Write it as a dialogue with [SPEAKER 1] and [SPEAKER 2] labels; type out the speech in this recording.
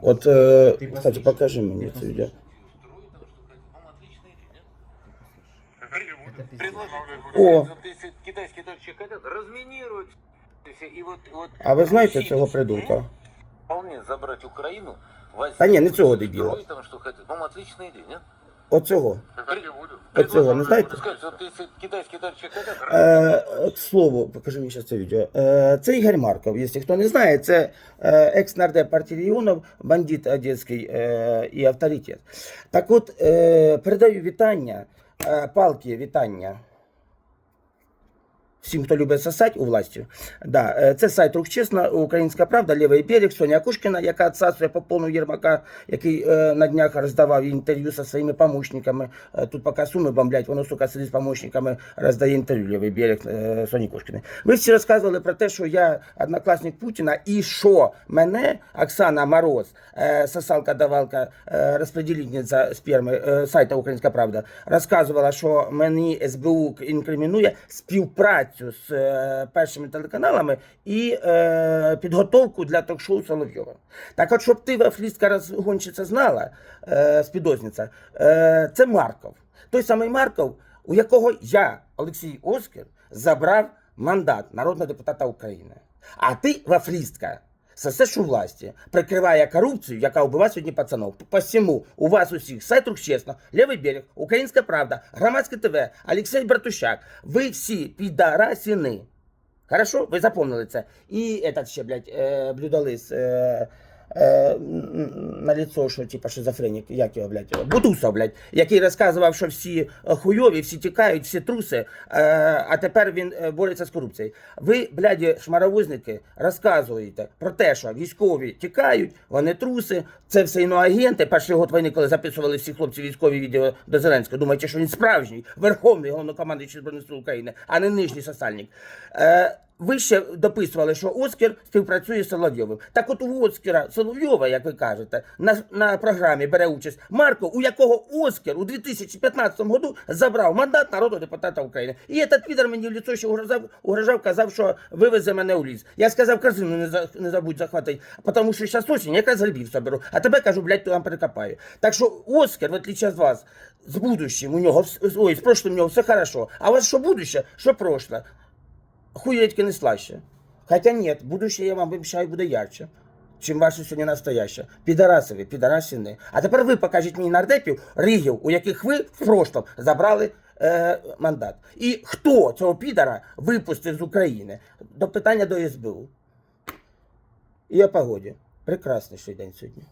[SPEAKER 1] От,
[SPEAKER 2] э,
[SPEAKER 1] кстати, покажи мне это видео. О.
[SPEAKER 3] Вот товарищи хотят, разминируют и вот, вот
[SPEAKER 1] А ви знаєте
[SPEAKER 3] Россия
[SPEAKER 1] цього
[SPEAKER 3] не
[SPEAKER 1] придурка?
[SPEAKER 3] Вполне забрать Украину, возьмут,
[SPEAKER 1] Та ні, не цього дебіла.
[SPEAKER 3] там что хотят. По-моему, отличная идея, нет?
[SPEAKER 1] Оцього. Оцього, не знаєте? Е, к слову, покажи мені зараз це відео. Е, це Ігор Марков, якщо хто не знає, це е, екс-нардеп партії регіонів, бандит одеський е, і авторитет. Так от, е, передаю вітання, е, палки вітання. Всім, хто любить сосать у власті. Да, е, це сайт Рух Чесна, Українська Правда, Лівий берег, Соня Кушкіна, яка відсасує по повну Єрмака, який е, на днях роздавав інтерв'ю зі своїми помощниками. Е, тут поки суми бомблять, воно, сука, сидить з помощниками, роздає інтерв'ю Лівий берег Соні Кушкіної. Ви всі розказували про те, що я однокласник Путіна і що мене, Оксана Мороз, сосалка-давалка, е, розподілительниця сперми сайта Українська Правда, розказувала, що мені СБУ інкримінує співпрацю з е, першими телеканалами і е, підготовку для ток-шоу Соловйова. Так от, щоб ти, вафлістка розгонщиця, знала, е, спідозниця, е, це Марков. Той самий Марков, у якого я, Олексій Оскар, забрав мандат народного депутата України. А ти, вафлістка, у власті, прикриває корупцію, яка вбиває сьогодні пацанов. Посему у вас усіх сайт Рух Чесно, Лівий берег, Українська Правда, Громадське ТВ, Олексій Братущак. Ви всі підарасіни. Хорошо? Ви запомнили це. І этот ще, блядь, е, блюдолис. Е, на лицо, що типа шизофренік, як його, блядь, Бутусов, блядь, який розказував, що всі е, хуйові, всі тікають, всі труси, е, а тепер він е, бореться з корупцією. Ви, блядь, шмаровузники, розказуєте про те, що військові тікають, вони труси, це все іноагенти. Перший год війни, коли записували всі хлопці військові відео до Зеленського, думаєте, що він справжній, верховний головнокомандуючий Збройних сил України, а не нижній сосальник. Е, ви ще дописували, що Оскар співпрацює з Соловйовим. Так от у Оскара Соловйова, як ви кажете, на, на програмі бере участь Марко, у якого Оскар у 2015 году забрав мандат народного депутата України. І этот підер мені в лицо ще угрожав, угрожав, казав, що вивезе мене у ліс. Я сказав, корзину не, за, не забудь захватити, тому що зараз осінь, якраз грибів соберу. А тебе кажу, блядь, там перекопаю. Так що Оскар, в отличие від вас, з будущим у нього, ой, з прошлым у нього все хорошо. А у вас що будуще, що прошле? Хуєтьки не слаще. Хотя нет, будущее, я вам обещаю, буде ярче, чим ваше сьогодні настояще. Підарасові, підарасіни. А тепер ви покажіть мені нардепів, ригів, у яких ви в прошлом забрали е, мандат. І хто цього підара випустив з України? До питання до СБУ. І о погоді. Прекрасніший день сьогодні.